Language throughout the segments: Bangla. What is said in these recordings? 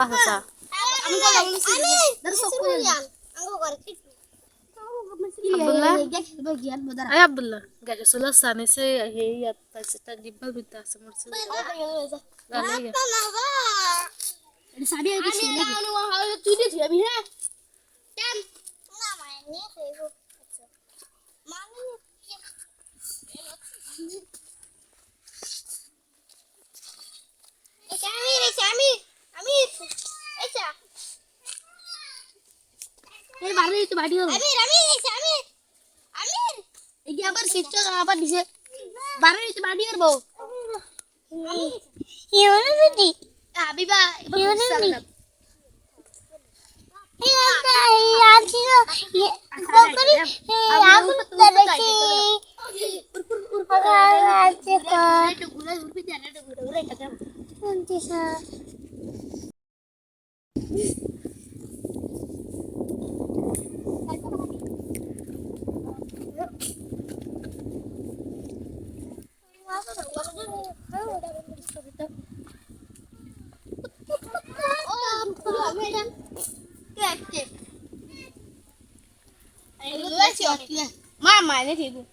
আচ্ছা আমি আমি gak sulah sana sih ya अरे तो बाटी आमिर आमिर ऐसे आमिर आमिर यहाँ पर शिक्षक यहाँ पर दिसे बारह नीचे बाटी और बहु ये वाला बेटी अभी बा ये वाला बेटी यार की ये बकरी आप तरह की अगर आज का टुकड़ा उर्पी जाना टुकड़ा उरे टकरा Mama ini tidur.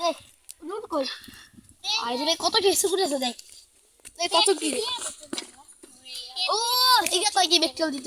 দেখ কই আর এখানে কত টেস্ট করে আছে দেখ কত কি ও এটা তো কি বেকটেল দিত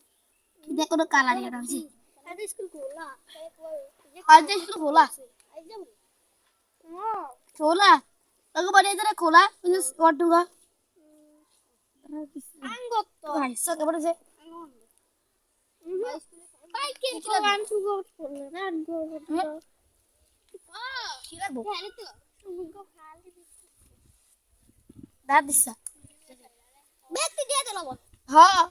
দেখ কোনো কালার এটা আছে স্কুল খোলা আজ স্কুল খোলা খোলা তোকে বলে এদের খোলা কিন্তু ওয়াট ঢুকা ভাই সকে বলেছে দাঁত দিছা ব্যক্তি দিয়ে দিল হ্যাঁ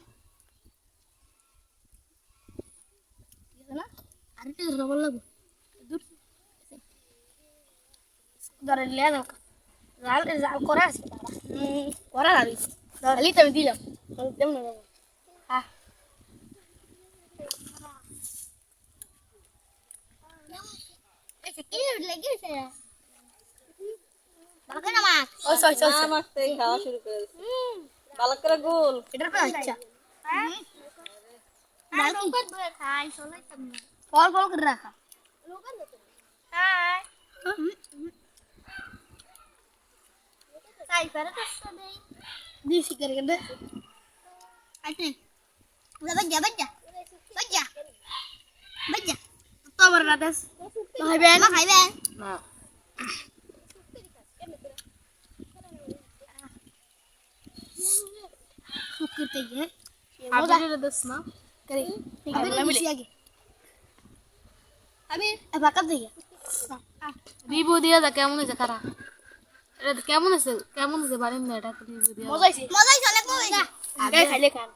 আরেকটা রবল লাগবো ধরে লিয়া দাও জাল জাল করা আছে করা যাবি ধরলি তো আমি দিলাম দেব না হ্যাঁ খাওয়া শুরু করে ভালো করে গোল এটার Kol ke kerja. Lu kan betul. Hai. Hai, pada tuh sedih. Di sikir kan deh. Ati. Udah baca baca. Baca. Baca. Tuh berlatas. Mahai Ben. Mahai Ben. Nah. Sukur tegar. Apa dia ada sana? Kali. Apa dia lagi? আমি বাকা দিয়ে। রিভিউ দিয়ে যা কেমন হয়েছে? খারা এটা কেমন আছে কেমন আছে বাড়ির না এটা রিভিউ দিয়ে। মজা হইছে মজা হইছে অনেক মজা হইছে আগে খাইলে খান।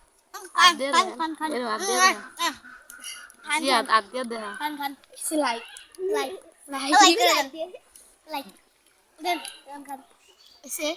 দে খান খান খান। আর দিয়ে। দে খান খান। লাইক লাইক লাইক লাইক দেন খান খান। এসে